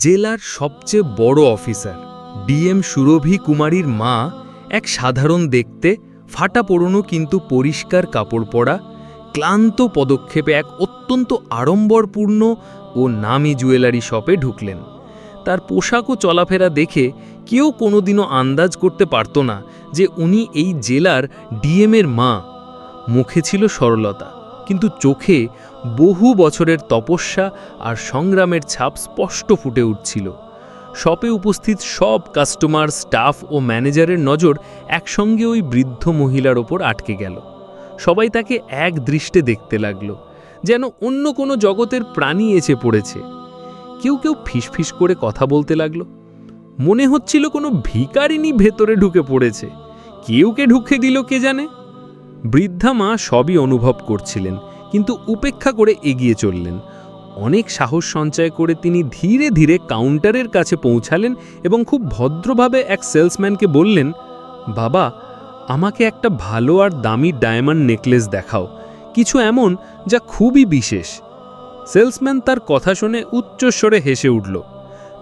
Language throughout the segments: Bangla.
জেলার সবচেয়ে বড় অফিসার। ডিএম সুরভি কুমারীর মা এক সাধারণ দেখতে, ফাটা পড়নো কিন্তু পরিষ্কার কাপড় পরা, ক্লান্ত পদক্ষেপে এক অত্যন্ত আড়ম্বরপূর্ণ ও নামি জুয়েলারি শপে ঢুকলেন। তার পোশাক ও চলাফেরা দেখে কেউ কোনোদিনও আন্দাজ করতে পারত না যে উনি এই জেলার ডিএমের মা। মুখে ছিল সরলতা। কিন্তু চোখে বহু বছরের তপস্যা আর সংগ্রামের ছাপ স্পষ্ট ফুটে উঠছিল। শপে উপস্থিত সব কাস্টমার, স্টাফ ও ম্যানেজারের নজর একসঙ্গে ওই বৃদ্ধ মহিলার ওপর আটকে গেল। সবাই তাকে এক দৃষ্টে দেখতে লাগল, যেন অন্য কোনো জগতের প্রাণী এসে পড়েছে। কেউ কেউ ফিসফিস করে কথা বলতে লাগল। মনে হচ্ছিল কোনো ভিকারিনী ভেতরে ঢুকে পড়েছে। কেউ কে ঢুকে দিল কে জানে? বৃদ্ধা মা সবই অনুভব করছিলেন, কিন্তু উপেক্ষা করে এগিয়ে চললেন। অনেক সাহস সঞ্চয় করে তিনি ধীরে ধীরে কাউন্টারের কাছে পৌঁছালেন এবং খুব ভদ্রভাবে এক সেলসম্যানকে বললেন, বাবা, আমাকে একটা ভালো আর দামি ডায়মন্ড নেকলেস দেখাও, কিছু এমন যা খুবই বিশেষ। সেলসম্যান তার কথা শুনে উচ্চস্বরে হেসে উঠল।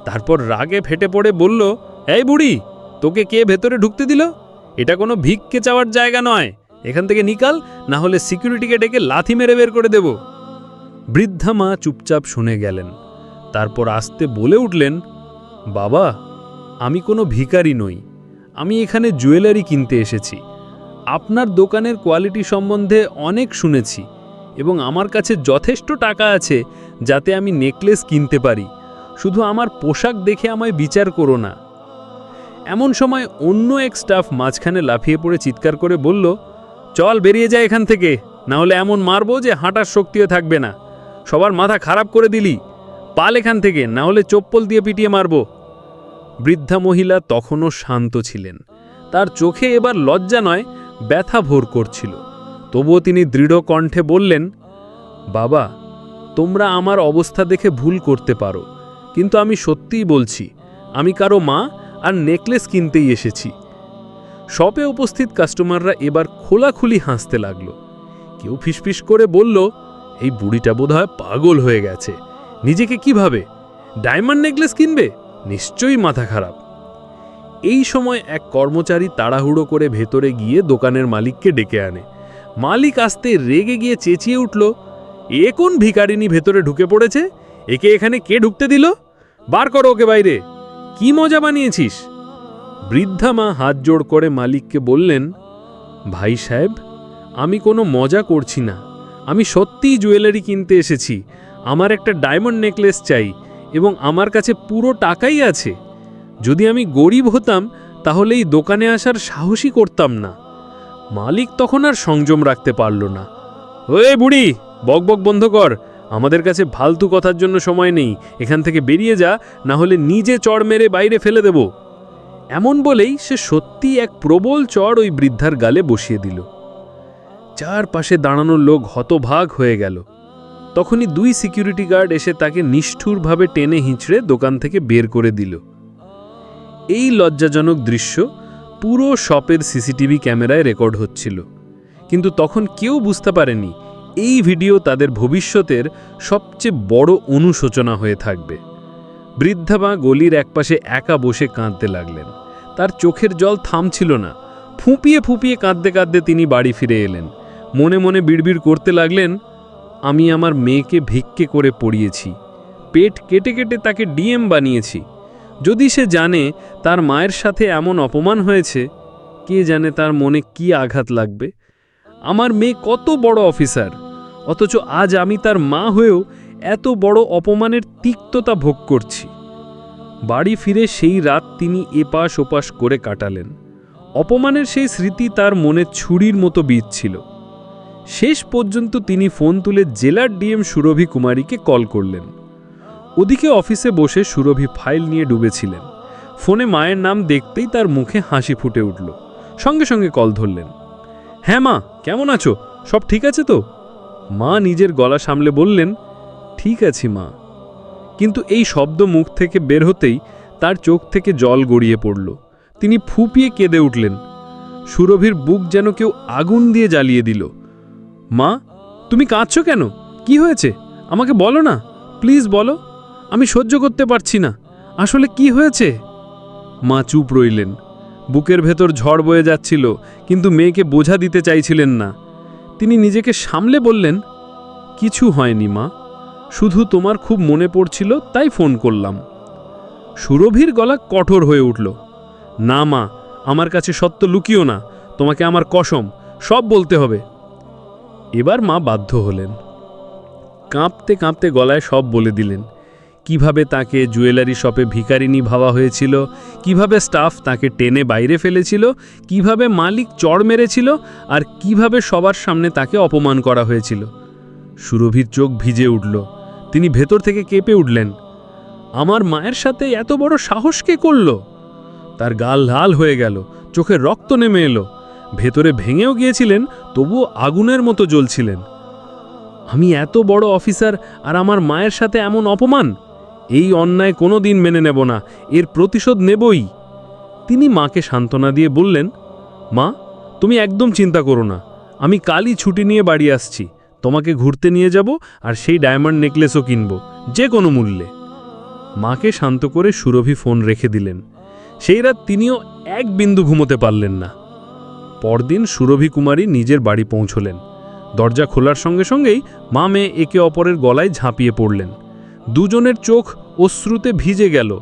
তারপর রাগে ফেটে পড়ে বলল, এই বুড়ি, তোকে কে ভেতরে ঢুকতে দিল? এটা কোনো ভিক্ষে চাওয়ার জায়গা নয়। এখান থেকে নিকাল, না হলে সিকিউরিটিকে ডেকে লাথি মেরে বের করে দেব। বৃদ্ধা মা চুপচাপ শুনে গেলেন। তারপর আসতে বলে উঠলেন, বাবা, আমি কোনো ভিখারি নই। আমি এখানে জুয়েলারি কিনতে এসেছি। আপনার দোকানের কোয়ালিটি সম্বন্ধে অনেক শুনেছি এবং আমার কাছে যথেষ্ট টাকা আছে যাতে আমি নেকলেস কিনতে পারি। শুধু আমার পোশাক দেখে আমায় বিচার করো না। এমন সময় অন্য এক স্টাফ মাঝখানে লাফিয়ে পড়ে চিৎকার করে বলল চল বেরিয়ে যায় এখান থেকে। না হলে এমন মারবো যে হাঁটার শক্তিও থাকবে না। সবার মাথা খারাপ করে দিলি। পাল এখান থেকে না হলে চপ্পল দিয়ে পিটিয়ে মারবো। বৃদ্ধা মহিলা তখনও শান্ত ছিলেন। তার চোখে এবার লজ্জা নয়, ব্যথা ভোর করছিল। তবুও তিনি দৃঢ় কণ্ঠে বললেন, বাবা, তোমরা আমার অবস্থা দেখে ভুল করতে পারো। কিন্তু আমি সত্যিই বলছি, আমি কারও মা আর নেকলেস কিনতেই এসেছি। শপে উপস্থিত কাস্টমাররা এবার খোলাখুলি হাসতে লাগল। কেউ ফিসফিস করে বলল, এই বুড়িটা বোধহয় পাগল হয়ে গেছে। নিজেকে কীভাবে? ডায়মন্ড নেকলেস কিনবে? নিশ্চয়ই মাথা খারাপ। এই সময় এক কর্মচারী তাড়াহুড়ো করে ভেতরে গিয়ে দোকানের মালিককে ডেকে আনে। মালিক আসতে রেগে গিয়ে চেঁচিয়ে উঠল, এ কোন ভিকারিনী ভেতরে ঢুকে পড়েছে? একে এখানে কে ঢুকতে দিল? বার করো ওকে বাইরে। কি মজা বানিয়েছিস? বৃদ্ধা মা হাত জোড় করে মালিককে বললেন, ভাই সাহেব, আমি কোনো মজা করছি না। আমি সত্যিই জুয়েলারি কিনতে এসেছি। আমার একটা ডায়মন্ড নেকলেস চাই এবং আমার কাছে পুরো টাকাই আছে। যদি আমি গরিব হতাম, তাহলে এই দোকানে আসার সাহসই করতাম না। মালিক তখন আর সংযম রাখতে পারল না। ওয়ে বুড়ি বকবক বন্ধ কর। আমাদের কাছে ফালতু কথার জন্য সময় নেই। এখান থেকে বেরিয়ে যা না হলে নিজে চড় মেরে বাইরে ফেলে দেব। এমন বলেই সে সত্যি এক প্রবল চড় ওই বৃদ্ধার গালে বসিয়ে দিল। চারপাশে দাঁড়ানো লোক হতভাগ হয়ে গেল। তখনই দুই সিকিউরিটি গার্ড এসে তাকে নিষ্ঠুরভাবে টেনে হিঁচড়ে দোকান থেকে বের করে দিল। এই লজ্জাজনক দৃশ্য পুরো শপের সিসিটিভি ক্যামেরায় রেকর্ড হচ্ছিল। কিন্তু তখন কেউ বুঝতে পারেনি, এই ভিডিও তাদের ভবিষ্যতের সবচেয়ে বড় অনুশোচনা হয়ে থাকবে। বৃদ্ধা মা গলির একপাশে একা বসে কাঁদতে লাগলেন। তার চোখের জল থামছিল না। ফুঁপিয়ে ফুঁপিয়ে কাঁদতে কাঁদতে তিনি বাড়ি ফিরে এলেন। মনে মনে বিড়বিড় করতে লাগলেন, আমি আমার মেয়েকে ভিক্ষে করে পড়িয়েছি। পেট কেটে কেটে তাকে ডিএম বানিয়েছি। যদি সে জানে তার মায়ের সাথে এমন অপমান হয়েছে, কে জানে তার মনে কি আঘাত লাগবে? আমার মেয়ে কত বড় অফিসার! অথচ আজ আমি তার মা হয়েও এত বড় অপমানের তিক্ততা ভোগ করছি। বাড়ি ফিরে সেই রাত তিনি এপাশ ওপাশ করে কাটালেন। অপমানের সেই স্মৃতি তার মনে ছুরির মতো বিচ্ছিল শেষ পর্যন্ত তিনি ফোন তুলে জেলার ডিএম সুরভি কুমারীকে কল করলেন। ওদিকে অফিসে বসে সুরভি ফাইল নিয়ে ডুবেছিলেন। ফোনে মায়ের নাম দেখতেই তার মুখে হাসি ফুটে উঠল। সঙ্গে সঙ্গে কল ধরলেন। হ্যাঁ মা, কেমন আছো? সব ঠিক আছে তো? মা নিজের গলা সামলে বললেন ঠিক আছি, মা। কিন্তু এই শব্দ মুখ থেকে বের হতেই তার চোখ থেকে জল গড়িয়ে পড়ল। তিনি ফুপিয়ে কেঁদে উঠলেন। সুরভির বুক যেন কেউ আগুন দিয়ে জ্বালিয়ে দিল। মা, তুমি কাঁদছো কেন? কি হয়েছে? আমাকে বলো না। প্লিজ বলো। আমি সহ্য করতে পারছি না। আসলে কি হয়েছে? মা চুপ রইলেন। বুকের ভেতর ঝড় বয়ে যাচ্ছিল, কিন্তু মেয়েকে বোঝা দিতে চাইছিলেন না। তিনি নিজেকে সামলে বললেন, কিছু হয়নি, মা। শুধু তোমার খুব মনে পড়ছিল, তাই ফোন করলাম। সুরভির গলা কঠোর হয়ে উঠল। না মা, আমার কাছে সত্য লুকিও না, তোমাকে আমার কসম, সব বলতে হবে। এবার মা বাধ্য হলেন। কাঁপতে কাঁপতে গলায় সব বলে দিলেন। কীভাবে তাকে জুয়েলারি শপে ভিখারিনী ভাবা হয়েছিল? কীভাবে স্টাফ তাকে টেনে বাইরে ফেলেছিল? কীভাবে মালিক চড় মেরেছিল? আর কীভাবে সবার সামনে তাকে অপমান করা হয়েছিল? সুরভির চোখ ভিজে উঠল। তিনি ভেতর থেকে কেঁপে উঠলেন। আমার মায়ের সাথে এত বড় সাহস কে করল? তার গাল লাল হয়ে গেল, চোখে রক্ত নেমে এলো। ভেতরে ভেঙেও গিয়েছিলেন, তবুও আগুনের মতো জ্বলছিলেন। আমি এত বড় অফিসার আর আমার মায়ের সাথে এমন অপমান? এই অন্যায় কোনো দিন মেনে নেব না, এর প্রতিশোধ নেবই। তিনি মাকে সান্ত্বনা দিয়ে বললেন, মা, তুমি একদম চিন্তা করো না, আমি কালই ছুটি নিয়ে বাড়ি আসছি। তোমাকে ঘুরতে নিয়ে যাব আর সেই ডায়মন্ড নেকলেসও কিনব, যে কোনো মূল্যে। মাকে শান্ত করে সুরভি ফোন রেখে দিলেন। সেই রাত তিনিও এক বিন্দু ঘুমোতে পারলেন না। পরদিন সুরভি কুমারী নিজের বাড়ি পৌঁছলেন। দরজা খোলার সঙ্গে সঙ্গেই মা মেয়ে একে অপরের গলায় ঝাঁপিয়ে পড়লেন। দুজনের চোখ অশ্রুতে ভিজে গেল।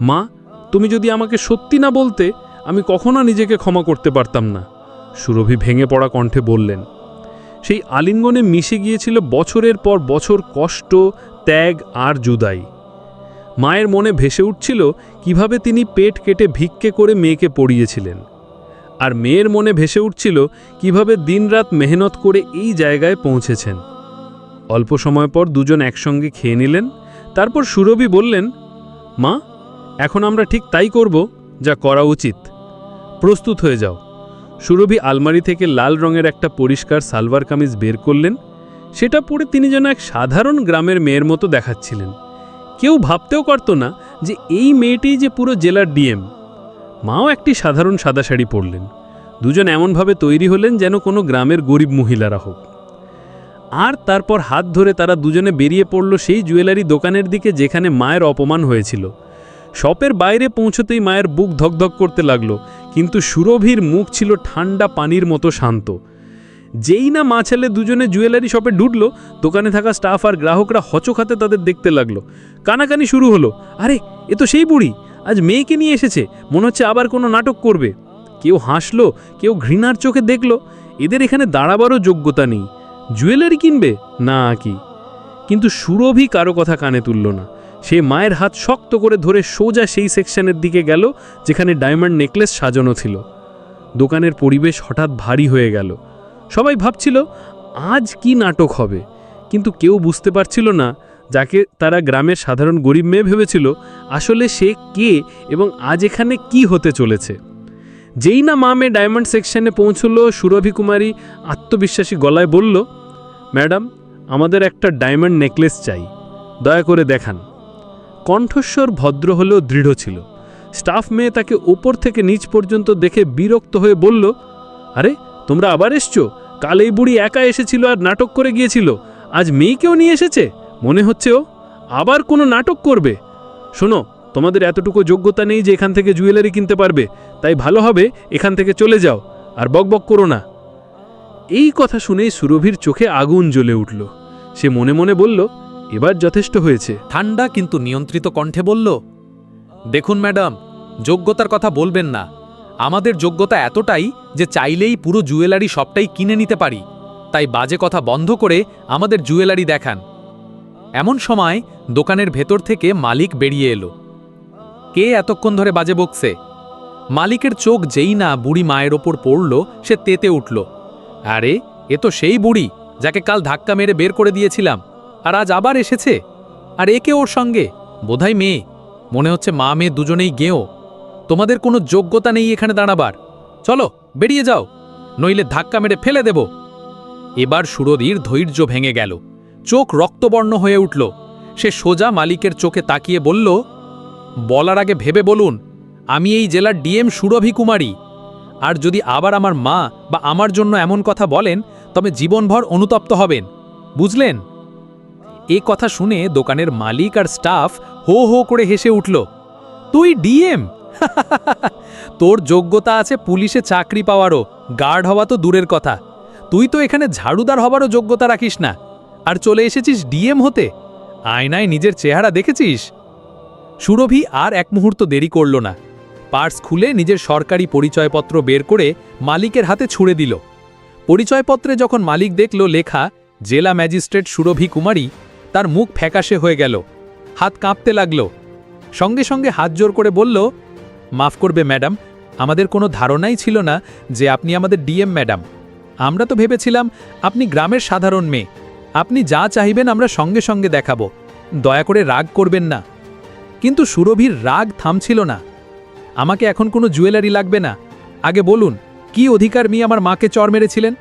মা, তুমি যদি আমাকে সত্যি না বলতে, আমি কখনো নিজেকে ক্ষমা করতে পারতাম না। সুরভি ভেঙে পড়া কণ্ঠে বললেন। সেই আলিঙ্গনে মিশে গিয়েছিল বছরের পর বছর কষ্ট, ত্যাগ আর জুদাই। মায়ের মনে ভেসে উঠছিল কীভাবে তিনি পেট কেটে ভিক্ষে করে মেয়েকে পড়িয়েছিলেন। আর মেয়ের মনে ভেসে উঠছিল কীভাবে দিনরাত মেহনত করে এই জায়গায় পৌঁছেছেন। অল্প সময় পর দুজন একসঙ্গে খেয়ে নিলেন, তারপর সুরভি বললেন, মা, এখন আমরা ঠিক তাই করব যা করা উচিত। প্রস্তুত হয়ে যাও। সুরভি আলমারি থেকে লাল রঙের একটা পরিষ্কার সালভার কামিজ বের করলেন। সেটা পরে তিনি যেন এক সাধারণ গ্রামের মেয়ের মতো দেখাচ্ছিলেন। কেউ ভাবতেও পারত না যে এই মেয়েটিই যে পুরো জেলার ডিএম। মাও একটি সাধারণ সাদা শাড়ি পরলেন। দুজন এমনভাবে তৈরি হলেন যেন কোনো গ্রামের গরিব মহিলারা হোক। আর তারপর হাত ধরে তারা দুজনে বেরিয়ে পড়ল সেই জুয়েলারি দোকানের দিকে যেখানে মায়ের অপমান হয়েছিল। শপের বাইরে পৌঁছতেই মায়ের বুক ধকধক করতে লাগল, কিন্তু সুরভির মুখ ছিল ঠান্ডা পানির মতো শান্ত। যেই না মা ছেলে দুজনে জুয়েলারি শপে ঢুটল দোকানে থাকা স্টাফ আর গ্রাহকরা হচখাতে তাদের দেখতে লাগল। কানাকানি শুরু হলো, আরে, এ তো সেই বুড়ি, আজ মেয়েকে নিয়ে এসেছে, মনে হচ্ছে আবার কোনো নাটক করবে। কেউ হাসলো, কেউ ঘৃণার চোখে দেখল, এদের এখানে দাঁড়াবারও যোগ্যতা নেই, জুয়েলারি কিনবে? না, কি? কিন্তু সুরভি কারও কথা কানে তুলল না। সে মায়ের হাত শক্ত করে ধরে সোজা সেই সেকশনের দিকে গেল, যেখানে ডায়মন্ড নেকলেস সাজানো ছিল। দোকানের পরিবেশ হঠাৎ ভারী হয়ে গেল। সবাই ভাবছিল, আজ কি নাটক হবে? কিন্তু কেউ বুঝতে পারছিল না, যাকে তারা গ্রামের সাধারণ গরিব মেয়ে ভেবেছিল, আসলে সে কে এবং আজ এখানে কি হতে চলেছে। যেই না মা মেয়ে ডায়মন্ড সেকশনে পৌঁছলো, সুরভি কুমারী আত্মবিশ্বাসী গলায় বলল, ম্যাডাম, আমাদের একটা ডায়মন্ড নেকলেস চাই। দয়া করে দেখান। কণ্ঠস্বর ভদ্র হলেও দৃঢ় ছিল। স্টাফ মেয়ে তাকে ওপর থেকে নিচ পর্যন্ত দেখে বিরক্ত হয়ে বলল, আরে, তোমরা আবার এসছো? কাল এই বুড়ি একা এসেছিল আর নাটক করে গিয়েছিল। আজ মেয়েকেও নিয়ে এসেছে? মনে হচ্ছে ও আবার কোনো নাটক করবে। শোনো, তোমাদের এতটুকু যোগ্যতা নেই যে এখান থেকে জুয়েলারি কিনতে পারবে। তাই ভালো হবে, এখান থেকে চলে যাও, আর বকবক করো না। এই কথা শুনেই সুরভির চোখে আগুন জ্বলে উঠল। সে মনে মনে বলল এবার যথেষ্ট হয়েছে। ঠান্ডা কিন্তু নিয়ন্ত্রিত কণ্ঠে বলল, দেখুন ম্যাডাম, যোগ্যতার কথা বলবেন না। আমাদের যোগ্যতা এতটাই যে চাইলেই পুরো জুয়েলারি সবটাই কিনে নিতে পারি। তাই বাজে কথা বন্ধ করে আমাদের জুয়েলারি দেখান। এমন সময় দোকানের ভেতর থেকে মালিক বেরিয়ে এলো। কে এতক্ষণ ধরে বাজে বকছে? মালিকের চোখ যেই না বুড়ি মায়ের ওপর পড়ল, সে তেতে উঠল। আরে, এ তো সেই বুড়ি, যাকে কাল ধাক্কা মেরে বের করে দিয়েছিলাম। আর আজ আবার এসেছে। আর একে ওর সঙ্গে? বোধাই মেয়ে। মনে হচ্ছে মা মেয়ে দুজনেই গেও। তোমাদের কোনো যোগ্যতা নেই এখানে দাঁড়াবার। চলো, বেরিয়ে যাও। নইলে ধাক্কা মেরে ফেলে দেব। এবার সুরধীর ধৈর্য ভেঙে গেল। চোখ রক্তবর্ণ হয়ে উঠল। সে সোজা মালিকের চোখে তাকিয়ে বলল, বলার আগে ভেবে বলুন, আমি এই জেলার ডিএম সুরভি কুমারী। আর যদি আবার আমার মা বা আমার জন্য এমন কথা বলেন, তবে জীবনভর অনুতপ্ত হবেন। বুঝলেন? এ কথা শুনে দোকানের মালিক আর স্টাফ হো হো করে হেসে উঠল, তুই ডিএম? তোর যোগ্যতা আছে পুলিশে চাকরি পাওয়ারও, গার্ড হওয়া তো দূরের কথা। তুই তো এখানে ঝাড়ুদার হবারও যোগ্যতা রাখিস না। আর চলে এসেছিস ডিএম হতে? আয়নায় নিজের চেহারা দেখেছিস? সুরভি আর এক মুহূর্ত দেরি করল না। পার্স খুলে নিজের সরকারি পরিচয়পত্র বের করে মালিকের হাতে ছুড়ে দিল। পরিচয়পত্রে যখন মালিক দেখল লেখা, জেলা ম্যাজিস্ট্রেট সুরভি কুমারী তার মুখ ফ্যাকাশে হয়ে গেল। হাত কাঁপতে লাগল। সঙ্গে সঙ্গে হাত জোর করে বলল, মাফ করবে ম্যাডাম, আমাদের কোনো ধারণাই ছিল না যে আপনি আমাদের ডিএম ম্যাডাম। আমরা তো ভেবেছিলাম আপনি গ্রামের সাধারণ মেয়ে। আপনি যা চাইবেন আমরা সঙ্গে সঙ্গে দেখাবো। দয়া করে রাগ করবেন না। কিন্তু সুরভির রাগ থামছিল না। আমাকে এখন কোনো জুয়েলারি লাগবে না। আগে বলুন, কি অধিকার নিয়ে আমার মাকে চর মেরেছিলেন?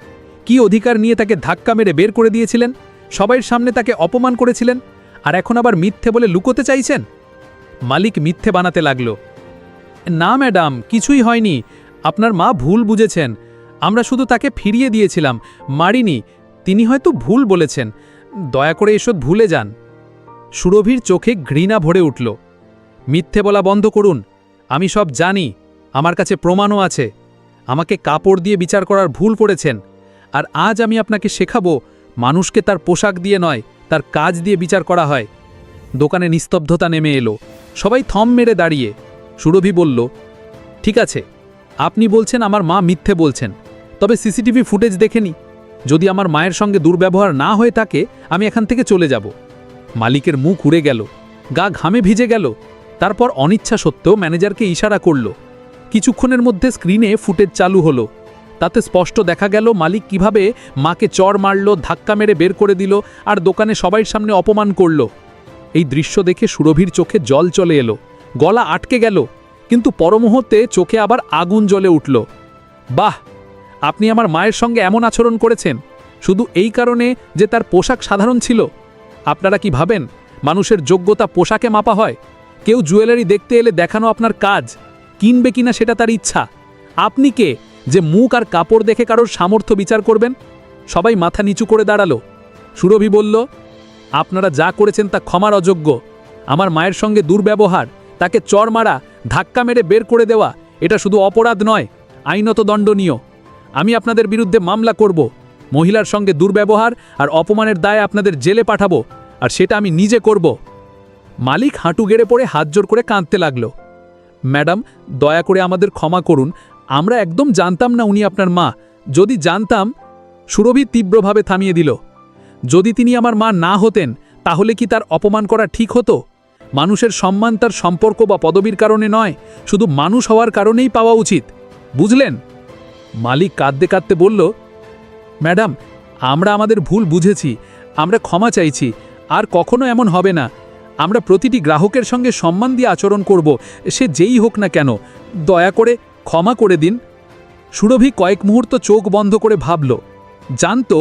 কি অধিকার নিয়ে তাকে ধাক্কা মেরে বের করে দিয়েছিলেন? সবাইয়ের সামনে তাকে অপমান করেছিলেন আর এখন আবার মিথ্যে বলে লুকোতে চাইছেন? মালিক মিথ্যে বানাতে লাগল। না, ম্যাডাম, কিছুই হয়নি। আপনার মা ভুল বুঝেছেন। আমরা শুধু তাকে ফিরিয়ে দিয়েছিলাম। মারিনি, তিনি হয়তো ভুল বলেছেন। দয়া করে এসব ভুলে যান। সুরভির চোখে ঘৃণা ভরে উঠল। মিথ্যে বলা বন্ধ করুন। আমি সব জানি। আমার কাছে প্রমাণও আছে। আমাকে কাপড় দিয়ে বিচার করার ভুল করেছেন। আর আজ আমি আপনাকে শেখাবো মানুষকে তার পোশাক দিয়ে নয়, তার কাজ দিয়ে বিচার করা হয়। দোকানে নিস্তব্ধতা নেমে এলো। সবাই থম মেরে দাঁড়িয়ে। সুরভি বলল, ঠিক আছে, আপনি বলছেন আমার মা মিথ্যে বলছেন। তবে সিসিটিভি ফুটেজ দেখেনি যদি আমার মায়ের সঙ্গে দুর্ব্যবহার না হয়ে থাকে, আমি এখান থেকে চলে যাব। মালিকের মুখ উড়ে গেল, গা ঘামে ভিজে গেল। তারপর অনিচ্ছা সত্ত্বেও ম্যানেজারকে ইশারা করল। কিছুক্ষণের মধ্যে স্ক্রিনে ফুটেজ চালু হলো। তাতে স্পষ্ট দেখা গেল মালিক কীভাবে মাকে চর মারল, ধাক্কা মেরে বের করে দিল আর দোকানে সবাই সামনে অপমান করল। এই দৃশ্য দেখে সুরভির চোখে জল চলে এলো, গলা আটকে গেল, কিন্তু পরমুহূর্তে চোখে আবার আগুন জ্বলে উঠল। বাহ! আপনি আমার মায়ের সঙ্গে এমন আচরণ করেছেন, শুধু এই কারণে যে তার পোশাক সাধারণ ছিল? আপনারা কি ভাবেন, মানুষের যোগ্যতা পোশাকে মাপা হয়? কেউ জুয়েলারি দেখতে এলে দেখানো আপনার কাজ, কিনবে কিনা সেটা তার ইচ্ছা। আপনি কে? যে মুখ আর কাপড় দেখে কারোর সামর্থ্য বিচার করবেন? সবাই মাথা নিচু করে দাঁড়াল। সুরভি বলল, আপনারা যা করেছেন তা ক্ষমার অযোগ্য। আমার মায়ের সঙ্গে দুর্ব্যবহার, তাকে চর মারা, ধাক্কা মেরে বের করে দেওয়া, এটা শুধু অপরাধ নয়, আইনত দণ্ডনীয়। আমি আপনাদের বিরুদ্ধে মামলা করব। মহিলার সঙ্গে দুর্ব্যবহার আর অপমানের দায়ে আপনাদের জেলে পাঠাবো, আর সেটা আমি নিজে করব। মালিক হাঁটু গেড়ে পড়ে হাত জোর করে কাঁদতে লাগল। ম্যাডাম, দয়া করে আমাদের ক্ষমা করুন আমরা একদম জানতাম না উনি আপনার মা। যদি জানতাম, সুরভি তীব্রভাবে থামিয়ে দিল। যদি তিনি আমার মা না হতেন, তাহলে কি তার অপমান করা ঠিক হতো? মানুষের সম্মান তার সম্পর্ক বা পদবীর কারণে নয়, শুধু মানুষ হওয়ার কারণেই পাওয়া উচিত। বুঝলেন? মালিক কাঁদতে কাঁদতে বলল, ম্যাডাম, আমরা আমাদের ভুল বুঝেছি। আমরা ক্ষমা চাইছি। আর কখনো এমন হবে না। আমরা প্রতিটি গ্রাহকের সঙ্গে সম্মান দিয়ে আচরণ করব। সে যেই হোক না কেন, দয়া করে ক্ষমা করে দিন। সুরভি কয়েক মুহূর্ত চোখ বন্ধ করে ভাবল, জানত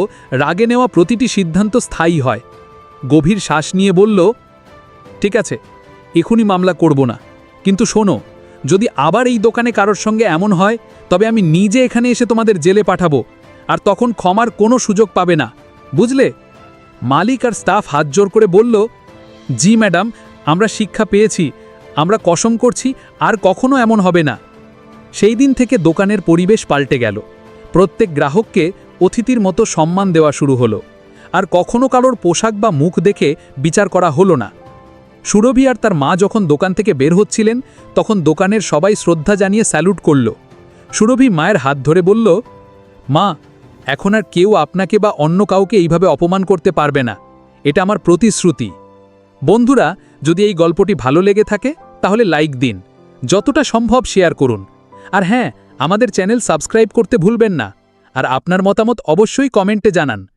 রাগে নেওয়া প্রতিটি সিদ্ধান্ত স্থায়ী হয়। গভীর শ্বাস নিয়ে বলল, ঠিক আছে এখনই মামলা করব না। কিন্তু শোনো, যদি আবার এই দোকানে কারোর সঙ্গে এমন হয়, তবে আমি নিজে এখানে এসে তোমাদের জেলে পাঠাবো, আর তখন ক্ষমার কোনো সুযোগ পাবে না। বুঝলে? মালিক আর স্টাফ হাত জোর করে বলল, জি ম্যাডাম, আমরা শিক্ষা পেয়েছি, আমরা কসম করছি, আর কখনো এমন হবে না। সেই দিন থেকে দোকানের পরিবেশ পাল্টে গেল। প্রত্যেক গ্রাহককে অতিথির মতো সম্মান দেওয়া শুরু হলো। আর কখনো কারোর পোশাক বা মুখ দেখে বিচার করা হলো না। সুরভি আর তার মা যখন দোকান থেকে বের হচ্ছিলেন, তখন দোকানের সবাই শ্রদ্ধা জানিয়ে স্যালুট করল। সুরভি মায়ের হাত ধরে বলল, মা, এখন আর কেউ আপনাকে বা অন্য কাউকে এইভাবে অপমান করতে পারবে না। এটা আমার প্রতিশ্রুতি। বন্ধুরা, যদি এই গল্পটি ভালো লেগে থাকে, তাহলে লাইক দিন। যতটা সম্ভব শেয়ার করুন। আর হ্যাঁ আমাদের চ্যানেল সাবস্ক্রাইব করতে ভুলবেন না। আর আপনার মতামত অবশ্যই কমেন্টে জানান।